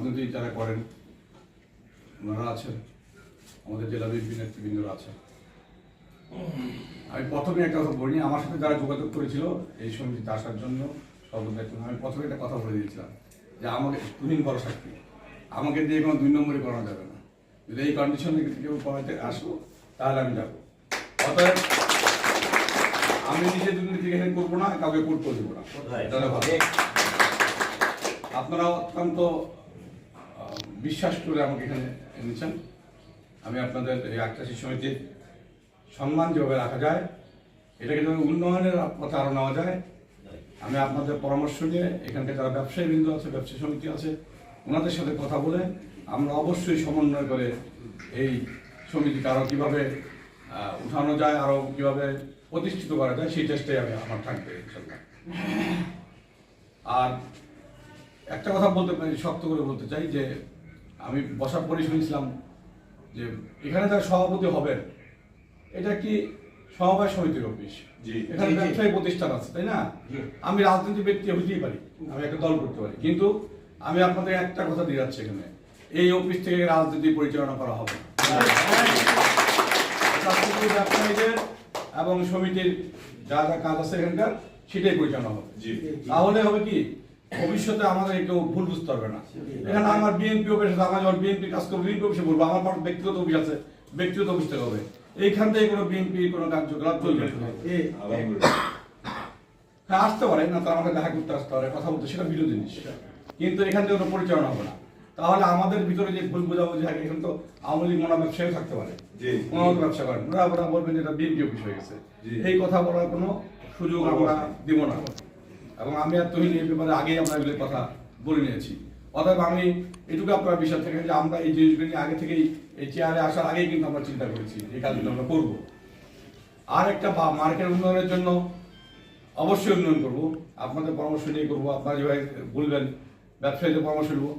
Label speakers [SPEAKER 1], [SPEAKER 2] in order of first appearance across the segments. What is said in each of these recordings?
[SPEAKER 1] রাজনীতি যারা করেন ওনারা আছেন। আমাদের জেলা বিএনপি নেতৃবৃন্দরা আছেন। আমি প্রথমে একটা কথা বলিনি আমার সাথে যারা যোগাযোগ করেছিল এই সমিতিতে আসার জন্য সর্বদায়িত্ব আমি প্রথমে একটা কথা বলে দিয়েছিলাম যে আমাকে তুহিন বড় সাক্ষী। আমাকে দিয়ে কোনো দুই নম্বরই করানো যাবে না। যদি এই কন্ডিশনে কেউ করাতে আসব তাহলে আমি যাব। অতএব আমি নিজে দুর্নীতি এখানে করব না কাউকে করতে দেবো না। আপনারা অত্যন্ত বিশ্বাস করে আমাকে এখানে এনেছেন। আমি আপনাদের এই আটটাশি সমিতির সম্মান যেভাবে রাখা যায়, এটাকে যেন উন্নয়নের পথে আরও নেওয়া যায়, আমি আপনাদের পরামর্শ নিয়ে এখানকার যারা ব্যবসায়ী বৃন্দ আছে ব্যবসায়ী সমিতি আছে, ওনাদের সাথে কথা বলে আমরা অবশ্যই সমন্বয় করে এই সমিতিকে আরও কীভাবে উঠানো যায় আরও কীভাবে প্রতিষ্ঠিত করা যায়, সেই চেষ্টাই আমি আমার থাকবে আর একটা কথা বলতে পারি, শক্ত করে বলতে চাই যে আমি বসার পরে শুনেছিলাম যে এখানে তার সভাপতি হবেন। এটা কি সমবায় সমিতির অফিস?
[SPEAKER 2] জি,
[SPEAKER 1] এখানে। ব্যবসায়ী প্রতিষ্ঠান আছে তাই না? আমি রাজনীতি ব্যক্তি হইতেই পারি আমি একটা দল করতে পারি। কিন্তু আমি আপনাদের একটা কথা দিয়ে যাচ্ছি এখানে। এই অফিস থেকে রাজনীতি পরিচালনা করা হবে শুধু ব্যবসায়ীদের এবং সমিতির যা যা কাজ আছে এখানকার সেটাই পরিচালনা হবে। তাহলে হবে কি? ভবিষ্যতে আমাদের কেউ ভুল বুঝতে পারবে না। এখানে আমার বিএনপি অফিস আছে আমার যখন বিএনপি কাজ করব বিএনপি অফিসে বলব আমার পর ব্যক্তিগত অফিস আছে ব্যক্তিগত অফিস থেকে হবে। এইখান থেকে কোনো বিএনপি কোনো কার্যকলাপ চলবে হ্যাঁ আসতে পারে না তার আমাকে দেখা করতে আসতে পারে কথা বলতে সেটা ভিডিও জিনিস। কিন্তু এখান থেকে কোনো পরিচালনা হবে না। তাহলে আমাদের ভিতরে যে ভুল বোঝাবুঝি থাকে এখানে তো আওয়ামী লীগ মনা ব্যবসায়ী থাকতে পারে। ওনারা ব্যবসা করেন। ওরা ওরা বলবেন যে এটা বিএনপি অফিস হয়ে গেছে। এই কথা বলার কোনো সুযোগ আমরা দিব না। এবং আমি আর তুহিন এই ব্যাপারে আগেই আমরা এগুলোর কথা বলে নিয়েছি। অতএব আমি এটুকু আপনার বিশ্বাস থেকে যে আমরা এই জিনিসগুলো নিয়ে আগে থেকেই এই চেয়ারে আসার আগেই কিন্তু আমরা চিন্তা করেছি এই কাজগুলো আমরা করব। আর একটা বা- মার্কেট উন্নয়নের জন্য অবশ্যই উন্নয়ন করব। আপনাদের পরামর্শ নিয়ে করব, আপনারা যেভাবে বলবেন, ব্যবসায়ীদের পরামর্শ নেব।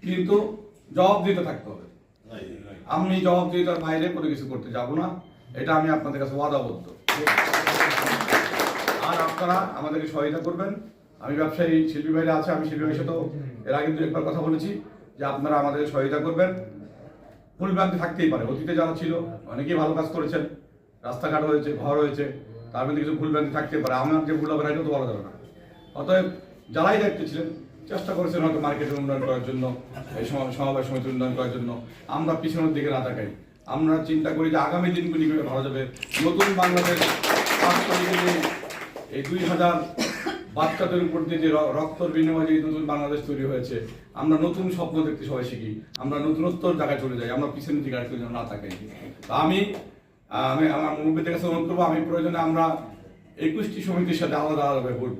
[SPEAKER 1] কিন্তু জবাব দিতে থাকতে হবে। আমি জবাব দিয়ে তার বাইরে কোনো কিছু করতে যাব না। এটা আমি আপনাদের কাছে ওয়াদাবদ্ধ। আর আপনারা আমাদেরকে সহায়তা করবেন। আমি ব্যবসায়ী শিল্পী ভাইরা আছে, আমি শিল্পী ভাইয়ের সাথেও এর আগে দু একবার কথা বলেছি যে আপনারা আমাদের সহায়তা করবেন। ফুল ভুলভ্রান্তি থাকতেই পারে, অতীতে যারা ছিল অনেকেই ভালো কাজ করেছেন, রাস্তাঘাট হয়েছে, ঘর হয়েছে, তার মধ্যে কিছু ভুলভ্রান্তি থাকতে পারে, আমার যে ভুল হবে না তো বলা যাবে না। অতএব যারাই দায়িত্ব ছিলেন, চেষ্টা করেছেন হয়তো মার্কেটের উন্নয়ন করার জন্য, এই সম- সমবায় সমিতি উন্নয়ন করার জন্য। আমরা পিছনের দিকে না তাকাই। আমরা চিন্তা করি যে আগামী দিনগুলি ভালো যাবে। নতুন বাংলাদেশ এই দুই হাজার বাচ্চাদের উপর দিয়ে যে রক্তর বিনিময়ে যে নতুন বাংলাদেশ তৈরি হয়েছে, আমরা নতুন স্বপ্ন দেখতে সবাই শিখি। আমরা নতুনত্বর জায়গায় চলে যাই, আমরা পিছনের দিকে আর না তাকাই। আমি আমি, আমার মুরব্বীদের কাছে অনুরোধ করব, আমি প্রয়োজনে আমরা একুশটি সমিতির সাথে আলাদা আলাদাভাবে বলব।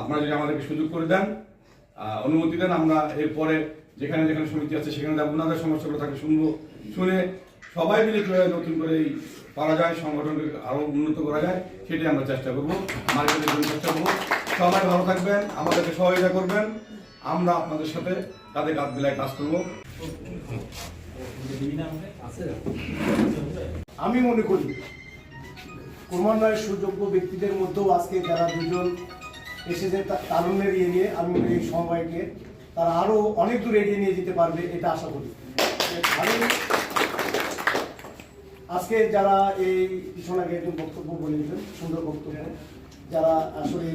[SPEAKER 1] আপনারা যদি আমাদেরকে সুযোগ করে দেন অনুমতি দেন, আমরা এরপরে যেখানে যেখানে সমিতি আছে সেখানে যাব, ওনাদের সমস্যাগুলো থাকে শুনব, শুনে সবাই মিলে নতুন করে এই করা যায়, সংগঠনকে আরও উন্নত করা যায়, সেটাই আমরা চেষ্টা করব, মার্কেটের জন্য চেষ্টা করব। সবাই ভালো থাকবেন, আমাদেরকে সহযোগিতা করবেন, আমরা আপনাদের সাথে তাদের কাজ মিলায় কাজ করব।
[SPEAKER 3] আমি মনে করি, ক্রমান্বয়ে সুযোগ্য ব্যক্তিদের মধ্যেও আজকে যারা দুজন এসেছে তারুণ্যের ইয়ে নিয়ে, আমি এই সমবায়কে তারা আরও অনেক দূর এগিয়ে নিয়ে যেতে পারবে, এটা আশা করি। আজকে যারা এই পিছনে আগে একজন বক্তব্য বলে দিলেন সুন্দর বক্তব্য। যারা আসলে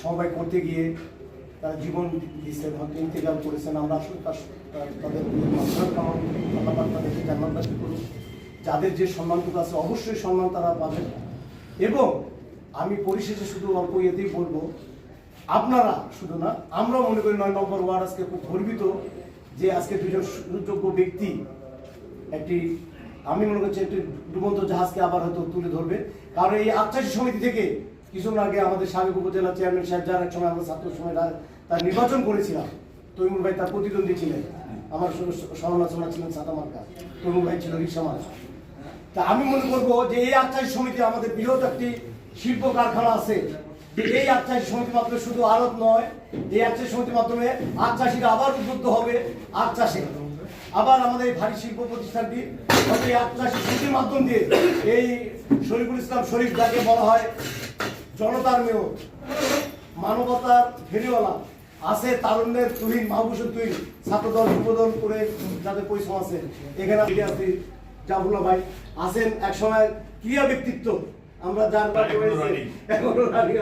[SPEAKER 3] সমবায় করতে গিয়ে তারা জীবন দিচ্ছেন হয়তো ইন্তেজাম করেছেন, আমরা আসলে তাদের তাদেরকে জান্নাতবাসী করুন যাদের যে সম্মানটুকু আছে, অবশ্যই সম্মান তারা পাবেন। এবং আমি পরিশেষে শুধু অল্প ইয়েতেই বলব, আপনারা শুধু না আমরা মনে করি নয় নম্বর ওয়ার্ড আজকে খুব গর্বিত যে আজকে দুজন সুযোগ্য ব্যক্তি একটি আমি মনে করছি একটি ডুবন্ত জাহাজকে আবার হয়তো তুলে ধরবে। কারণ এই আচ্ছাসী সমিতি থেকে কিছুদিন আগে আমাদের সাবেক উপজেলা চেয়ারম্যান সাহেব, যার এক সময় আমরা ছাত্র সময় তার নির্বাচন করেছিলাম, তৈমুর ভাই তার প্রতিদ্বন্দ্বী ছিলেন। আমার সমালোচনা ছিলেন সাদা মার্কা। তৈমুর ভাই ছিল রিক্সা মার্কা তা আমি মনে করব যে এই আচ্ছাসী সমিতি আমাদের বৃহৎ একটি শিল্প কারখানা আছে। এই আচ্ছাসী সমিতির মাধ্যমে শুধু আড়ত নয়, এই আচ্ছাসী সমিতির মাধ্যমে চাষিরা আবার উদ্বুদ্ধ হবে চাষে আবার আমাদের এই ভারী শিল্প প্রতিষ্ঠানটি হয়তো এই চাষী সমিতির মাধ্যম দিয়ে এই শরীফুল ইসলাম শরীফ যাকে বলা হয় জনতার মেয়র মানবতার ফেরিওয়ালা আছে তারুণ্যের তুহিন মাহবুসুর তুহিন ছাত্রদল যুবদল করে যাদের পরিশ্রম আছে। এখানে আছে জাফরুল্লাহ ভাই। আছেন এক একসময় ক্রিয়া ব্যক্তিত্ব। আমরা যার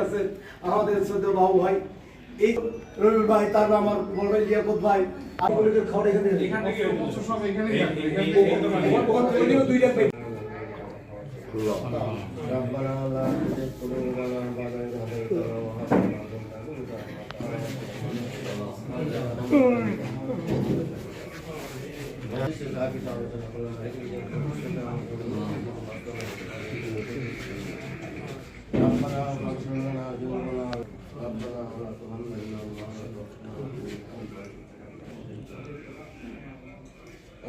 [SPEAKER 3] আছেন আমাদের শ্রদ্ধেয় বাবু ভাই। এই রবি ভাই তারপর আমার বড় ভাই লিয়াকত ভাই আপনাদের খাবার এখানে
[SPEAKER 2] এখান থেকে সব এখানে
[SPEAKER 3] কন্টিনিউ দুইটা পেয়ে
[SPEAKER 4] ربنا لا تزغ قلوبنا بعد إذ هديتنا وهب لنا من لدنك ربنا